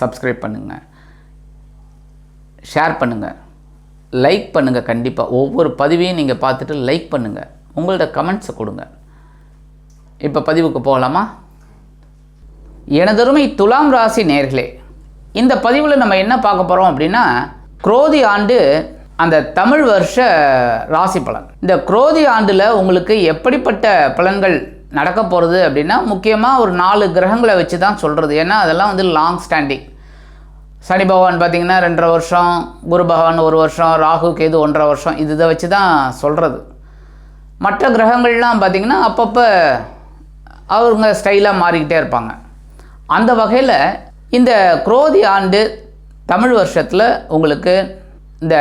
Subscribe பண்ணுங்கள் share பண்ணுங்கள் like பண்ணுங்கள் கண்டிப்பாக ஒவ்வொரு பதிவையும் நீங்கள் பார்த்துட்டு லைக் பண்ணுங்கள் உங்களோட கமெண்ட்ஸை கொடுங்க. இப்போ பதிவுக்கு போகலாமா? எனதருமை துலாம் ராசி நேர்களே இந்த பதிவில் நம்ம என்ன பார்க்க போகிறோம் அப்படின்னா குரோதி ஆண்டு அந்த தமிழ் வருஷ ராசி பலன். இந்த குரோதி ஆண்டில் உங்களுக்கு எப்படிப்பட்ட பலன்கள் நடக்க போகிறது அப்படின்னா முக்கியமாக ஒரு நாலு கிரகங்களை வச்சு தான் சொல்கிறது ஏன்னா அதெல்லாம் வந்து லாங் ஸ்டாண்டிங் சனி பகவான் பார்த்திங்கன்னா ரெண்டரை வருஷம் குரு பகவான் ஒரு வருஷம் ராகு கேது ஒன்றரை வருஷம் இது இதை வச்சு தான் சொல்கிறது மற்ற கிரகங்கள்லாம் பார்த்திங்கன்னா அப்பப்போ அவங்க ஸ்டைலாக மாறிக்கிட்டே இருப்பாங்க. அந்த வகையில் இந்த குரோதி ஆண்டு தமிழ் வருஷத்தில் உங்களுக்கு இந்த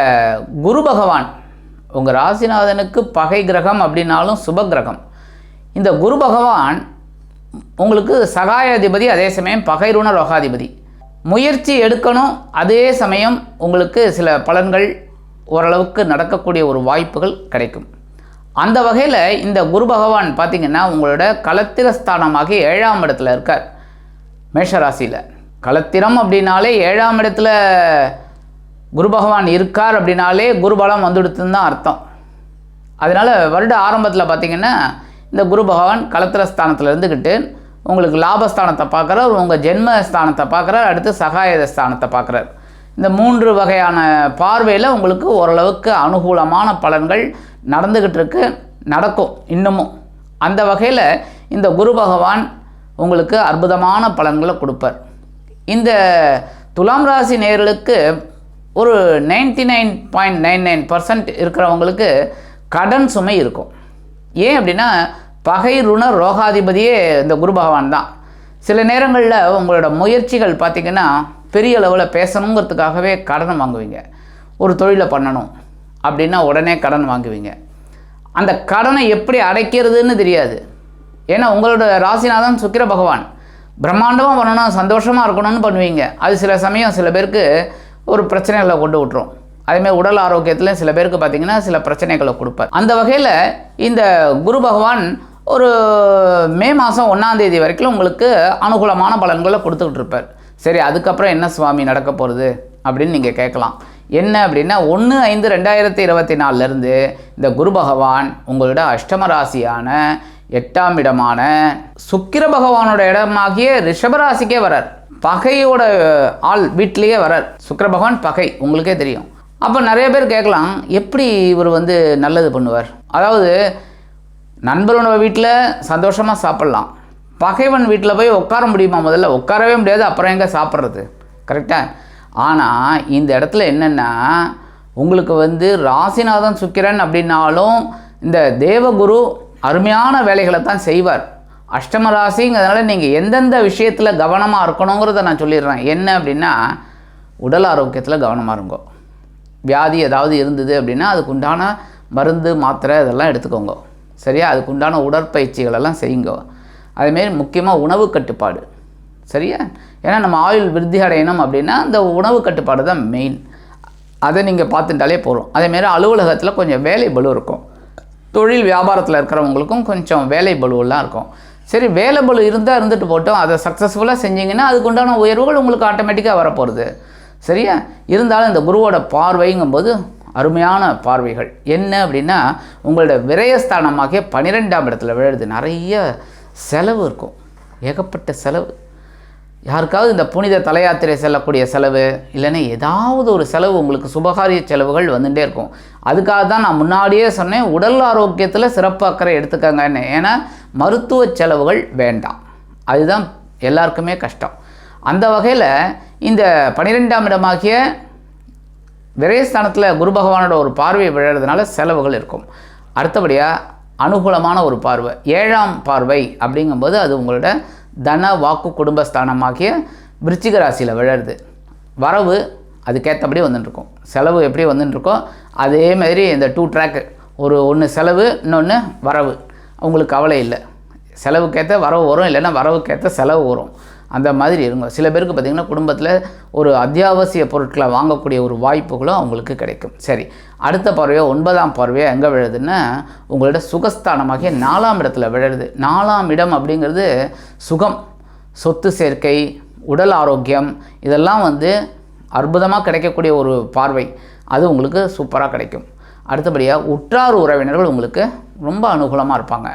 குரு பகவான் உங்கள் ராசிநாதனுக்கு பகை கிரகம் அப்படின்னாலும் சுப கிரகம். இந்த குரு பகவான் உங்களுக்கு சகாயாதிபதி அதே சமயம் பகைருண ரோகாதிபதி முயற்சி எடுக்கணும் அதே சமயம் உங்களுக்கு சில பலன்கள் ஓரளவுக்கு நடக்கக்கூடிய ஒரு வாய்ப்புகள் கிடைக்கும். அந்த வகையில் இந்த குரு பகவான் பார்த்திங்கன்னா உங்களோட கலத்திரஸ்தானமாகி ஏழாம் இடத்துல இருக்கார். மேஷராசியில். கலத்திரம் அப்படின்னாலே ஏழாம் இடத்துல குரு பகவான் இருக்கார் அப்படின்னாலே குருபலம் வந்துடுத்துன்னு தான் அர்த்தம். அதனால் வருட ஆரம்பத்தில் பார்த்திங்கன்னா இந்த குரு பகவான் களத்திரஸ்தானத்தில் இருந்துக்கிட்டு உங்களுக்கு லாபஸ்தானத்தை பார்க்குறார் உங்கள் ஜென்மஸ்தானத்தை பார்க்குறார் அடுத்து சகாய ஸ்தானத்தை பார்க்குறார். இந்த மூன்று வகையான பார்வையில் உங்களுக்கு ஓரளவுக்கு அனுகூலமான பலன்கள் நடந்துக்கிட்டு இருக்கு நடக்கும் இன்னமும். அந்த வகையில் இந்த குரு பகவான் உங்களுக்கு அற்புதமான பலன்களை கொடுப்பார். இந்த துலாம் ராசி நேர்களுக்கு ஒரு ninety nine point nine nine percent இருக்கிறவங்களுக்கு கடன் சுமை இருக்கும். ஏன் அப்படின்னா பகை ருண ரோகாதிபதியே இந்த குரு பகவான் தான். சில நேரங்களில் உங்களோட முயற்சிகள் பார்த்திங்கன்னா பெரிய அளவில் பேசணுங்கிறதுக்காகவே கடன் வாங்குவீங்க. ஒரு தொழிலை பண்ணணும் அப்படின்னா உடனே கடன் வாங்குவீங்க. அந்த கடனை எப்படி அடைக்கிறதுன்னு தெரியாது. ஏன்னா உங்களோட ராசிநாதன் சுக்கிர பகவான். பிரம்மாண்டமாக பண்ணணும் சந்தோஷமாக இருக்கணும்னு பண்ணுவீங்க. அது சில சமயம் சில பேருக்கு ஒரு பிரச்சனைகளை கொண்டு விட்டுரும். அதேமாதிரி உடல் ஆரோக்கியத்தில் சில பேருக்கு பார்த்திங்கன்னா சில பிரச்சனைகளை கொடுப்பார். அந்த வகையில் இந்த குரு பகவான் ஒரு மே மாதம் ஒன்றாந்தேதி வரைக்கும் உங்களுக்கு அனுகூலமான பலன்களை கொடுத்துக்கிட்டு இருப்பார். சரி அதுக்கப்புறம் என்ன சுவாமி நடக்க போகிறது அப்படின்னு நீங்கள் கேட்கலாம். என்ன அப்படின்னா ஒன்று ஐந்து ரெண்டாயிரத்தி இருபத்தி நாலுலேருந்து இந்த குரு பகவான் உங்களோட அஷ்டம ராசியான எட்டாம் இடமான சுக்கிர பகவானோட இடமாகிய ரிஷபராசிக்கே வரார். பகையோட ஆள் வீட்லேயே வரார். சுக்கிர பகவான் பகை உங்களுக்கே தெரியும். அப்போ நிறைய பேர் கேட்கலாம் எப்படி இவர் வந்து நல்லது பண்ணுவார்? அதாவது நண்பரோட வீட்டில் சந்தோஷமாக சாப்பிட்லாம். பகைவன் வீட்டில் போய் உட்கார முடியுமா முதல்ல? உட்காரவே முடியாது அப்புறம் எங்கே சாப்பிட்றது? கரெக்டாக ஆனால் இந்த இடத்துல என்னென்னா உங்களுக்கு வந்து ராசிநாதன் சுக்கிரன் அப்படின்னாலும் இந்த தேவகுரு அருமையான வேலைகளை தான் செய்வார். அஷ்டம ராசிங்கிறதுனால நீங்கள் எந்தெந்த விஷயத்தில் கவனமாக இருக்கணுங்கிறத நான் சொல்லிடுறேன். என்ன அப்படின்னா உடல் ஆரோக்கியத்தில் கவனமாக இருங்கோ. வியாதி ஏதாவது இருந்தது அப்படின்னா அதுக்கு உண்டான மருந்து மாத்திரை இதெல்லாம் எடுத்துக்கோங்க. சரியா? அதுக்கு உண்டான உடற்பயிற்சிகளெல்லாம் செய்யுங்க. அதுமாரி முக்கியமாக உணவு கட்டுப்பாடு. சரியா? ஏன்னா நம்ம ஆயுள் விருத்தி அடையணும் அப்படின்னா அந்த உணவு கட்டுப்பாடு தான் மெயின் அதை நீங்கள் பார்த்துட்டாலே போதும். அதேமாரி அலுவலகத்தில் கொஞ்சம் வேலை பலு இருக்கும். தொழில் வியாபாரத்தில் இருக்கிறவங்களுக்கும் கொஞ்சம் வேலை பலுவெல்லாம் இருக்கும். சரி வேலை பலு இருந்தால் இருந்துட்டு போட்டோம். அதை சக்ஸஸ்ஃபுல்லாக செஞ்சீங்கன்னா அதுக்கு உண்டான உயர்வுகள் உங்களுக்கு ஆட்டோமேட்டிக்காக வரப்போகிறது சரியா? இருந்தாலும் இந்த குருவோட பார்வைங்கும்போது அருமையான பார்வைகள். என்ன அப்படின்னா உங்களோட விரயஸ்தானமாகிய பன்னிரெண்டாம் இடத்துல விழுது நிறைய செலவு இருக்கும். ஏகப்பட்ட செலவு. யாருக்காவது இந்த புனித தலையாத்திரை செல்லக்கூடிய செலவு இல்லைன்னா ஏதாவது ஒரு செலவு உங்களுக்கு சுபகாரிய செலவுகள் வந்துகிட்டே இருக்கும். அதுக்காக தான் நான் முன்னாடியே சொன்னேன் உடல் ஆரோக்கியத்தில் சிறப்பு அக்கறை எடுத்துக்கங்கன்னு. ஏன்னா மருத்துவ செலவுகள் வேண்டாம். அதுதான் எல்லாருக்குமே கஷ்டம். அந்த வகையில் இந்த பன்னிரெண்டாம் இடமாகிய விரயஸ்தானத்தில் குரு பகவானோட ஒரு பார்வை விழுறதுனால செலவுகள் இருக்கும். அடுத்தபடியாக அனுகூலமான ஒரு பார்வை ஏழாம் பார்வை அப்படிங்கும்போது அது உங்களோட தன வாக்கு குடும்பஸ்தானமாகிய விருச்சிக ராசியில் விழருது வரவு அதுக்கேற்றபடி வந்துட்டுருக்கும். செலவு எப்படி வந்துட்டுருக்கோ அதே மாதிரி இந்த டூ ட்ராக்கு ஒரு ஒன்று செலவு இன்னொன்று வரவு. உங்களுக்கு கவலை இல்லை. செலவுக்கேற்ற வரவு வரும் இல்லைன்னா வரவுக்கேற்ற செலவு வரும். அந்த மாதிரி இருங்க. சில பேருக்கு பார்த்திங்கன்னா குடும்பத்தில் ஒரு அத்தியாவசிய பொருட்களை வாங்கக்கூடிய ஒரு வாய்ப்புகளும் அவங்களுக்கு கிடைக்கும். சரி அடுத்த பார்வையோ ஒன்பதாம் பார்வையோ எங்கே விழுதுன்னா உங்களோட சுகஸ்தானமாகிய நாலாம் இடத்துல விழுது. நாலாம் இடம் அப்படிங்கிறது சுகம் சொத்து சேர்க்கை உடல் ஆரோக்கியம் இதெல்லாம் வந்து அற்புதமாக கிடைக்கக்கூடிய ஒரு பார்வை. அது உங்களுக்கு சூப்பராக கிடைக்கும். அடுத்தபடியாக உற்றார் உறவினர்கள் உங்களுக்கு ரொம்ப அனுகூலமாக இருப்பாங்க.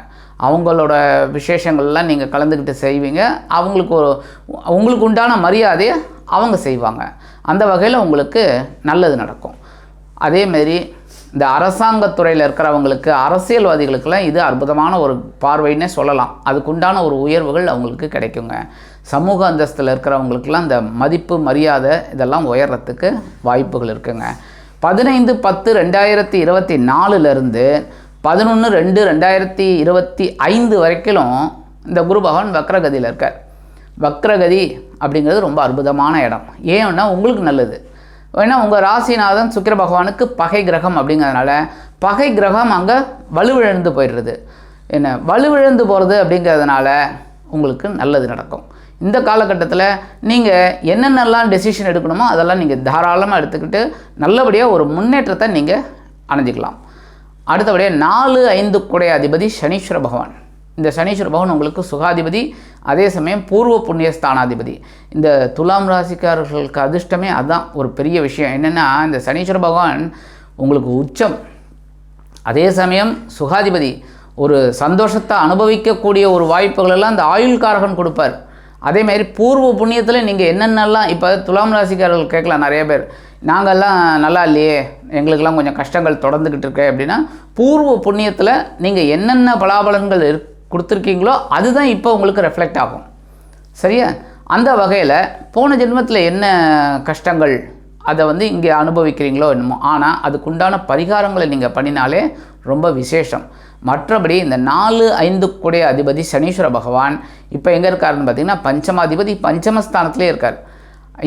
அவங்களோட விசேஷங்கள்லாம் நீங்கள் கலந்துக்கிட்டு செய்வீங்க. அவங்களுக்கு ஒரு உங்களுக்கு உண்டான மரியாதையை அவங்க செய்வாங்க. அந்த வகையில் உங்களுக்கு நல்லது நடக்கும். அதேமாரி இந்த அரசாங்கத்துறையில் இருக்கிறவங்களுக்கு அரசியல்வாதிகளுக்கெல்லாம் இது அற்புதமான ஒரு பார்வைன்னே சொல்லலாம். அதுக்குண்டான ஒரு உயர்வுகள் அவங்களுக்கு கிடைக்குங்க. சமூக அந்தஸ்தில் இருக்கிறவங்களுக்கெல்லாம் இந்த மதிப்பு மரியாதை இதெல்லாம் உயர்றதுக்கு வாய்ப்புகள் இருக்குங்க. பதினைந்து பத்து ரெண்டாயிரத்தி இருபத்தி நாலுலேருந்து பதினொன்று ரெண்டு ரெண்டாயிரத்தி இருபத்தி ஐந்து வரைக்கும் இந்த குரு பகவான் வக்ரகதியில் இருக்கார். வக்ரகதி அப்படிங்கிறது ரொம்ப அற்புதமான இடம். ஏன்னா உங்களுக்கு நல்லது. ஏன்னா உங்கள் ராசிநாதன் சுக்கிர பகவானுக்கு பகை கிரகம் அப்படிங்கிறதுனால பகை கிரகம் அங்கே வலுவிழந்து போயிடுறது. என்ன? வலுவிழந்து போகிறது அப்படிங்கிறதுனால உங்களுக்கு நல்லது நடக்கும். இந்த காலகட்டத்தில் நீங்கள் என்னென்னலாம் டெசிஷன் எடுக்கணுமோ அதெல்லாம் நீங்கள் தாராளமாக எடுத்துக்கிட்டு நல்லபடியாக ஒரு முன்னேற்றத்தை நீங்கள் அணைஞ்சிக்கலாம் அடுத்தபடியாக நாலு ஐந்து குடை அதிபதி சனீஸ்வர பகவான். இந்த சனீஸ்வர பகவான் உங்களுக்கு சுகாதிபதி அதே சமயம் பூர்வ புண்ணிய ஸ்தானாதிபதி. இந்த துலாம் ராசிக்காரர்களுக்கு அதிர்ஷ்டமே அதுதான் ஒரு பெரிய விஷயம். என்னென்னா இந்த சனீஸ்வர பகவான் உங்களுக்கு உச்சம். அதே சமயம் சுகாதிபதி ஒரு சந்தோஷத்தை அனுபவிக்கக்கூடிய ஒரு வாய்ப்புகளெல்லாம் இந்த ஆயுள்காரகன் கொடுப்பார். அதேமாதிரி பூர்வ புண்ணியத்தில் நீங்கள் என்னென்னலாம் இப்போ துலாம் ராசிக்காரர்கள் கேட்கலாம் நிறைய பேர். நாங்கள்லாம் நல்லா இல்லையே எங்களுக்கெல்லாம் கொஞ்சம் கஷ்டங்கள் தொடர்ந்துக்கிட்டு இருக்கு அப்படின்னா பூர்வ புண்ணியத்தில் நீங்கள் என்னென்ன பலாபலன்கள் இரு கொடுத்துருக்கீங்களோ அதுதான் இப்போ உங்களுக்கு ரெஃப்ளெக்ட் ஆகும். சரியா? அந்த வகையில் போன ஜென்மத்தில் என்ன கஷ்டங்கள் அதை வந்து இங்கே அனுபவிக்கிறீங்களோ என்னமோ ஆனால் அதுக்குண்டான பரிகாரங்களை நீங்கள் பண்ணினாலே ரொம்ப விசேஷம். மற்றபடி இந்த நாலு ஐந்து கூடிய அதிபதி சனீஸ்வர பகவான் இப்போ எங்கே இருக்காருன்னு பார்த்தீங்கன்னா பஞ்சமாதிபதி பஞ்சமஸ்தானத்திலே இருக்கார்.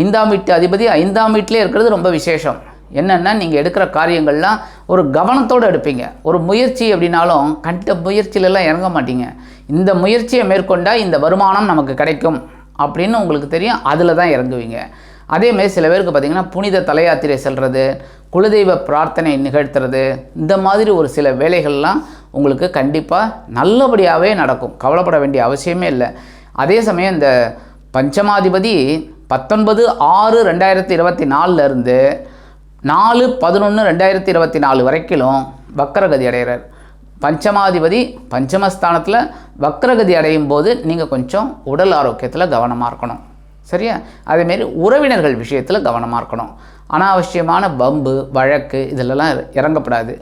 ஐந்தாம் வீட்டு அதிபதி ஐந்தாம் வீட்டிலே இருக்கிறது ரொம்ப விசேஷம். என்னென்னா நீங்கள் எடுக்கிற காரியங்கள்லாம் ஒரு கவனத்தோடு எடுப்பீங்க. ஒரு முயற்சி அப்படின்னாலும் கண்ட முயற்சியிலலாம் இறங்க மாட்டீங்க. இந்த முயற்சியை மேற்கொண்டால் இந்த வருமானம் நமக்கு கிடைக்கும் அப்படின்னு உங்களுக்கு தெரியும். அதில் தான் இறங்குவீங்க. அதேமாரி சில பேருக்கு பார்த்திங்கன்னா புனித தலையாத்திரை செல்வது குலதெய்வ பிரார்த்தனை நிகழ்த்துறது இந்த மாதிரி ஒரு சில வேலைகள்லாம் உங்களுக்கு கண்டிப்பாக நல்லபடியாகவே நடக்கும். கவலைப்பட வேண்டிய அவசியமே இல்லை. அதே சமயம் இந்த பஞ்சமாதிபதி பத்தொன்பது ஆறு ரெண்டாயிரத்தி இருபத்தி நாலுலேருந்து நாலு பதினொன்று ரெண்டாயிரத்தி இருபத்தி நாலு வரைக்கும் வக்கரகதி அடைகிறார். பஞ்சமாதிபதி பஞ்சமஸ்தானத்தில் வக்கரகதி அடையும் போது நீங்கள் கொஞ்சம் உடல் ஆரோக்கியத்தில் கவனமாக இருக்கணும். சரியா? அதேமாரி உறவினர்கள் விஷயத்தில் கவனமாக இருக்கணும். அனாவசியமான பம்பு வழக்கு இதிலெல்லாம் இறங்கப்படாது.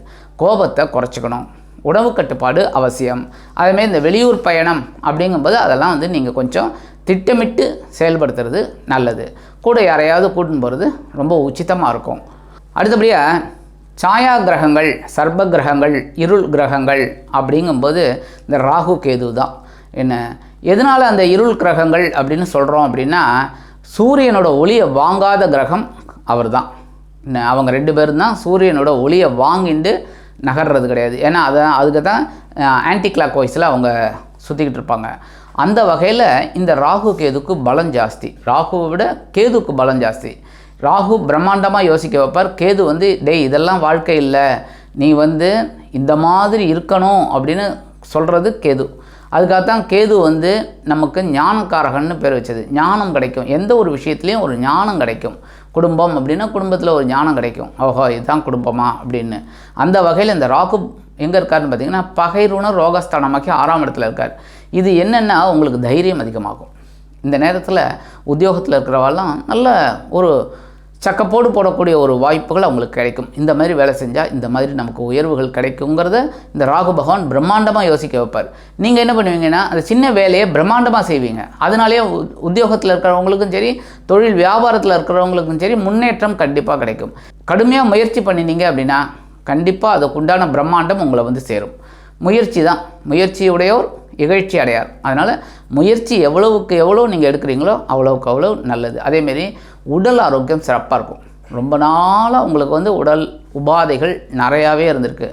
கோபத்தை குறைச்சிக்கணும். உணவு கட்டுப்பாடு அவசியம். அதேமாரி இந்த வெளியூர் பயணம் அப்படிங்கும்போது அதெல்லாம் வந்து நீங்கள் கொஞ்சம் திட்டமிட்டு செயல்படுத்துறது நல்லது. கூட யாரையாவது கூட்டின்னு போகிறது ரொம்ப உச்சிதமாக இருக்கும். அடுத்தபடியாக சாயா கிரகங்கள் சர்ப கிரகங்கள் இருள் கிரகங்கள் அப்படிங்கும்போது இந்த ராகு கேது தான். என்ன? எதனால் அந்த இருள் கிரகங்கள் அப்படின்னு சொல்கிறோம் அப்படின்னா சூரியனோட ஒளியை வாங்காத கிரகம் அவர் தான். அவங்க ரெண்டு பேரும் தான் சூரியனோட ஒளியை வாங்கிட்டு நகர்றது கிடையாது. ஏன்னா அதை அதுக்கு தான் ஆன்டி கிளாக் வைஸில் அவங்க சுற்றிக்கிட்டு இருப்பாங்க. அந்த வகையில் இந்த ராகு கேதுக்கு பலம் ஜாஸ்தி. ராகுவை விட கேதுக்கு பலம் ஜாஸ்தி. ராகு பிரம்மாண்டமாக யோசிக்க வைப்பார். கேது வந்து டேய் இதெல்லாம் வாழ்க்கை இல்லை. நீ வந்து இந்த மாதிரி இருக்கணும் அப்படின்னு சொல்கிறது கேது. அதுக்காகத்தான் கேது வந்து நமக்கு ஞானக்காரகன்னு பேர் வச்சது. ஞானம் கிடைக்கும். எந்த ஒரு விஷயத்துலையும் ஒரு ஞானம் கிடைக்கும். குடும்பம் அப்படின்னா குடும்பத்தில் ஒரு ஞானம் கிடைக்கும். ஓஹோ இதுதான் குடும்பமா அப்படின்னு. அந்த வகையில் இந்த ராகு எங்கே இருக்காருன்னு பார்த்தீங்கன்னா பகைருண ரோகஸ்தானமாக்கி ஆறாம் இடத்துல இருக்கார். இது என்னென்னா உங்களுக்கு தைரியம் அதிகமாகும். இந்த நேரத்தில் உத்தியோகத்தில் இருக்கிறவாலாம் நல்ல ஒரு சக்கப்போடு போடக்கூடிய ஒரு வாய்ப்புகள் அவங்களுக்கு கிடைக்கும். இந்த மாதிரி வேலை செஞ்சால் இந்த மாதிரி நமக்கு உயர்வுகள் கிடைக்குங்கிறத இந்த ராகு பகவான் பிரம்மாண்டமாக யோசிக்க வைப்பார். நீங்கள் என்ன பண்ணுவீங்கன்னா அந்த சின்ன வேலையை பிரம்மாண்டமாக செய்வீங்க. அதனாலே உ- உத்தியோகத்தில் இருக்கிறவங்களுக்கும் சரி தொழில் வியாபாரத்தில் இருக்கிறவங்களுக்கும் சரி முன்னேற்றம் கண்டிப்பாக கிடைக்கும். கடுமையாக முயற்சி பண்ணினீங்க அப்படின்னா கண்டிப்பாக அதுக்குண்டான பிரம்மாண்டம் உங்களை வந்து சேரும். முயற்சி தான். முயற்சியுடையோர் இகழ்ச்சி அடையார். அதனால் முயற்சி எவ்வளவுக்கு எவ்வளோ நீங்கள் எடுக்கிறீங்களோ அவ்வளோவுக்கு அவ்வளோ நல்லது. அதேமாரி உடல் ஆரோக்கியம் சிறப்பாக இருக்கும். ரொம்ப நாளாக உங்களுக்கு வந்து உடல் உபாதைகள் நிறையாவே இருந்திருக்கு.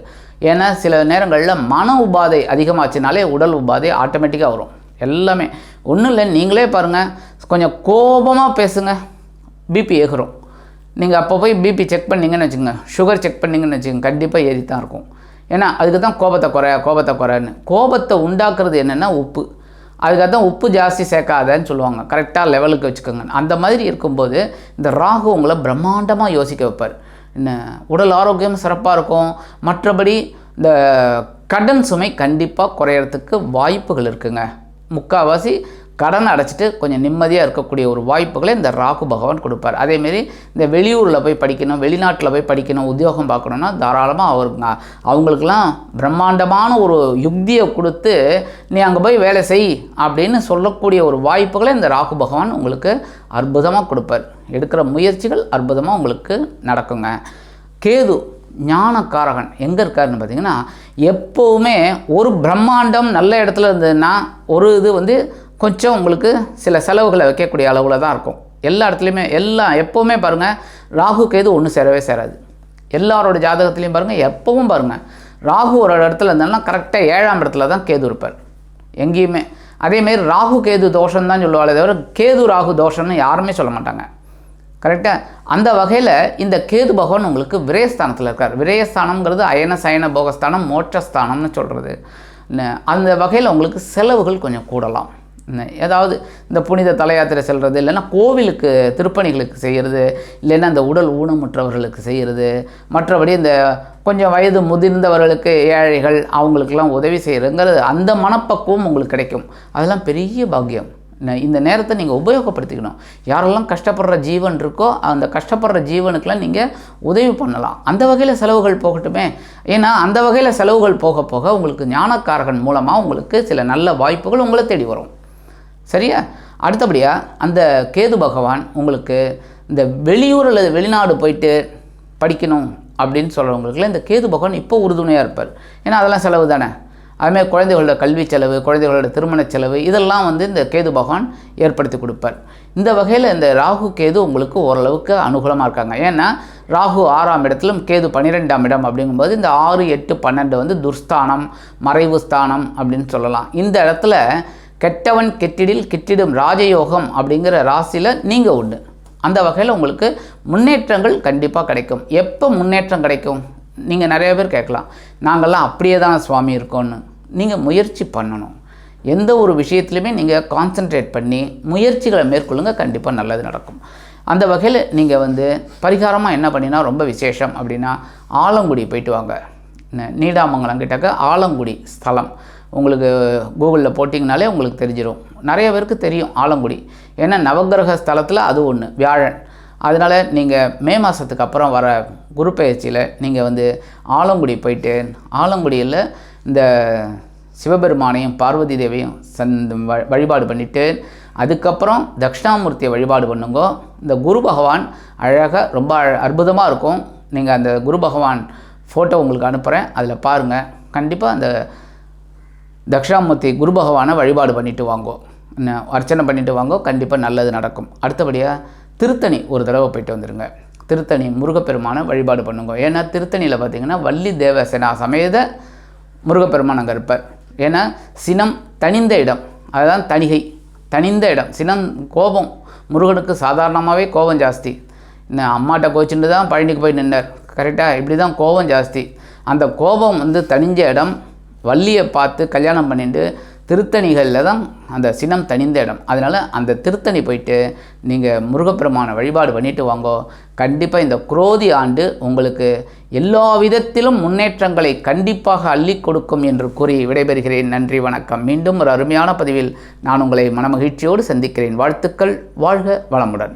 ஏன்னா சில நேரங்களில் மன உபாதை அதிகமாச்சுனாலே உடல் உபாதை ஆட்டோமேட்டிக்காக வரும். எல்லாமே. ஒன்றும் இல்லை நீங்களே பாருங்கள் கொஞ்சம் கோபமாக பேசுங்க. பிபி ஏகிறோம் நீங்கள் அப்போ போய் பிபி செக் பண்ணீங்கன்னு வச்சுக்கோங்க. சுகர் செக் பண்ணீங்கன்னு வச்சுக்கோங்க. கண்டிப்பாக ஏறி தான் இருக்கும். ஏன்னா அதுக்கு தான் கோபத்தை குறை கோபத்தை குறைன்னு. கோபத்தை உண்டாக்குறது என்னென்னா உப்பு. அதுக்காக தான் உப்பு ஜாஸ்தி சேர்க்காதன்னு சொல்லுவாங்க. கரெக்டாக லெவலுக்கு வச்சுக்கோங்க. அந்த மாதிரி இருக்கும்போது இந்த ராகு உங்களை பிரம்மாண்டமாக யோசிக்க வைப்பார். என்ன உடல் ஆரோக்கியம் சிறப்பாக இருக்கும். மற்றபடி இந்த கடன் சுமை கண்டிப்பாக குறையறதுக்கு வாய்ப்புகள் இருக்குங்க. முக்கால்வாசி கடன் அடைச்சிட்டு கொஞ்சம் நிம்மதியாக இருக்கக்கூடிய ஒரு வாய்ப்புகளை இந்த ராகு பகவான் கொடுப்பார். அதேமாரி இந்த வெளியூரில் போய் படிக்கணும் வெளிநாட்டில் போய் படிக்கணும் உத்தியோகம் பார்க்கணுன்னா தாராளமாக அவருங்க அவங்களுக்கெல்லாம் பிரம்மாண்டமான ஒரு யுக்தியை கொடுத்து நீ அங்கே போய் வேலை செய் அப்படின்னு சொல்லக்கூடிய ஒரு வாய்ப்புகளை இந்த ராகு பகவான் உங்களுக்கு அற்புதமாக கொடுப்பார். எடுக்கிற முயற்சிகள் அற்புதமாக உங்களுக்கு நடக்குங்க. கேது ஞானக்காரகன் எங்கே இருக்காருன்னு பார்த்தீங்கன்னா எப்போவுமே ஒரு பிரம்மாண்டம் நல்ல இடத்துல இருந்ததுன்னா ஒரு இது வந்து கொஞ்சம் உங்களுக்கு சில செலவுகளை வைக்கக்கூடிய அளவில் தான் இருக்கும். எல்லா இடத்துலையுமே எல்லாம் எப்போவுமே பாருங்கள் ராகு கேது ஒன்று சேரவே சேராது. எல்லாரோட ஜாதகத்துலேயும் பாருங்கள் எப்பவும் பாருங்கள் ராகு ஒரு இடத்துல இருந்தாலும் கரெக்டாக ஏழாம் இடத்துல தான் கேது இருப்பார். எங்கேயுமே. அதேமாரி ராகு கேது தோஷம் தான் சொல்லுவாங்களே தவிர கேது ராகு தோஷம்னு யாருமே சொல்ல மாட்டாங்க. கரெக்டாக அந்த வகையில் இந்த கேது பகவான் உங்களுக்கு விரயஸ்தானத்தில் இருக்கார். விரயஸ்தானம்ங்கிறது அயன சயன போகஸ்தானம் மோட்சஸ்தானம்னு சொல்கிறது அந்த வகையில் உங்களுக்கு செலவுகள் கொஞ்சம் கூடலாம். ஏதாவது இந்த புனித தலையாத்திரை செல்கிறது செல்வது இல்லைன்னா கோவிலுக்கு திருப்பணிகளுக்கு செய்கிறது இல்லைன்னா இந்த உடல் ஊனமுற்றவர்களுக்கு செய்கிறது மற்றபடி இந்த கொஞ்சம் வயது முதிர்ந்தவர்களுக்கு ஏழைகள் அவங்களுக்கெல்லாம் உதவி செய்கிறதுங்கிறது அந்த மனப்பக்குவம் உங்களுக்கு கிடைக்கும். அதெல்லாம் பெரிய பாக்கியம். இந்த நேரத்தை நீங்கள் உபயோகப்படுத்திக்கணும். யாரெல்லாம் கஷ்டப்படுற ஜீவன் இருக்கோ அந்த கஷ்டப்படுற ஜீவனுக்கெல்லாம் நீங்கள் உதவி பண்ணலாம். அந்த வகையில் செலவுகள் போகட்டுமே. ஏன்னா அந்த வகையில் செலவுகள் போக போக உங்களுக்கு ஞானக்காரகன் மூலமாக உங்களுக்கு சில நல்ல வாய்ப்புகள் உங்களை தேடி வரும். சரியா? அடுத்தபடியாக அந்த கேது பகவான் உங்களுக்கு இந்த வெளியூர் அல்லது வெளிநாடு போயிட்டு படிக்கணும் அப்படின்னு சொல்கிறவங்களுக்குலாம் இந்த கேது பகவான் இப்போ உறுதுணையாக இருப்பார். ஏன்னா அதெல்லாம் செலவு தானே. அதுமாதிரி குழந்தைகளோட கல்வி செலவு குழந்தைகளோட திருமண செலவு இதெல்லாம் வந்து இந்த கேது பகவான் ஏற்படுத்தி கொடுப்பார். இந்த வகையில் இந்த ராகு கேது உங்களுக்கு ஓரளவுக்கு அனுகூலமாக இருக்காங்க. ஏன்னா ராகு ஆறாம் இடத்திலும் கேது பன்னிரெண்டாம் இடம் அப்படிங்கும்போது இந்த ஆறு எட்டு பன்னெண்டு வந்து துர்ஸ்தானம் மறைவு ஸ்தானம் அப்படின்னு சொல்லலாம். இந்த இடத்துல கெட்டவன் கெட்டிடில் கெட்டிடும் ராஜயோகம் அப்படிங்கிற ராசியில் நீங்கள் உண்டு. அந்த வகையில் உங்களுக்கு முன்னேற்றங்கள் கண்டிப்பாக கிடைக்கும். எப்போ முன்னேற்றம் கிடைக்கும்? நீங்கள் நிறைய பேர் கேட்கலாம். நாங்கள்லாம் அப்படியே தான் சுவாமி இருக்கோன்னு நீங்கள் முயற்சி பண்ணணும். எந்த ஒரு விஷயத்துலையுமே நீங்கள் கான்சென்ட்ரேட் பண்ணி முயற்சிகளை மேற்கொள்ளுங்க. கண்டிப்பாக நல்லது நடக்கும். அந்த வகையில் நீங்கள் வந்து பரிகாரமாக என்ன பண்ணினா ரொம்ப விசேஷம் அப்படின்னா ஆலங்குடி போயிட்டு வாங்க. நீடாமங்கலம் கிட்டக்க ஆலங்குடி ஸ்தலம். உங்களுக்கு கூகுளில் போட்டிங்கனாலே உங்களுக்கு தெரிஞ்சிடும் நிறைய பேருக்கு தெரியும் ஆலங்குடி. ஏன்னா நவக்கிரக ஸ்தலத்தில் அது ஒன்று வியாழன். அதனால் நீங்கள் மே மாதத்துக்கு அப்புறம் வர குரு பயிற்சியில் நீங்கள் வந்து ஆலங்குடி போயிட்டு ஆலங்குடியில் இந்த சிவபெருமானையும் பார்வதி தேவியும் சந் வ- வழிபாடு பண்ணிவிட்டு அதுக்கப்புறம் தட்சிணாமூர்த்தியை வழிபாடு பண்ணுங்க. இந்த குரு பகவான் அழகாக ரொம்ப அற்புதமாக இருக்கும். நீங்கள் அந்த குரு பகவான் ஃபோட்டோ உங்களுக்கு அனுப்புகிறேன் அதில் பாருங்கள் கண்டிப்பாக அந்த தக்ஷாமூர்த்தி குரு பகவானை வழிபாடு பண்ணிட்டு வாங்கோ. அர்ச்சனை பண்ணிட்டு வாங்கோ கண்டிப்பாக நல்லது நடக்கும். அடுத்தபடியாக திருத்தணி ஒரு தடவை போயிட்டு வந்துடுங்க திருத்தணி முருகப்பெருமானை வழிபாடு பண்ணுங்க. ஏன்னா திருத்தணியில் பார்த்தீங்கன்னா வள்ளி தேவசேனா சமேத முருகப்பெருமான் அங்கே இருப்பார். ஏன்னா சினம் தனிந்த இடம். அதுதான் தணிகை. தனிந்த இடம். சினம் கோபம். முருகனுக்கு சாதாரணமாகவே கோபம் ஜாஸ்தி. இன்னும் அம்மாட்ட கோச்சுட்டு தான் பழனிக்கு போய் நின்னார். கரெக்டாக இப்படி தான் கோபம் ஜாஸ்தி. அந்த கோபம் வந்து தனிஞ்ச இடம் வள்ளியை பார்த்து கல்யாணம் பண்ணிட்டு திருத்தணிகளில் தான் அந்த சினம் தனிந்த இடம். அதனால் அந்த திருத்தணி போயிட்டு நீங்கள் முருகப்பெருமான வழிபாடு பண்ணிட்டு வாங்கோ. கண்டிப்பாக இந்த குரோதி ஆண்டு உங்களுக்கு எல்லா விதத்திலும் முன்னேற்றங்களை கண்டிப்பாக அள்ளி கொடுக்கும் என்று கூறி விடைபெறுகிறேன். நன்றி வணக்கம். மீண்டும் ஒரு அருமையான பதிவில் நான் உங்களை மனமகிழ்ச்சியோடு சந்திக்கிறேன். வாழ்த்துக்கள் வாழ்க வளமுடன்.